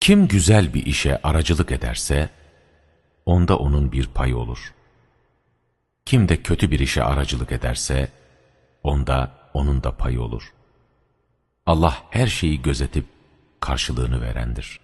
Kim güzel bir işe aracılık ederse, onda onun bir payı olur. Kim de kötü bir işe aracılık ederse, onda onun da payı olur. Allah her şeyi gözetip karşılığını verendir.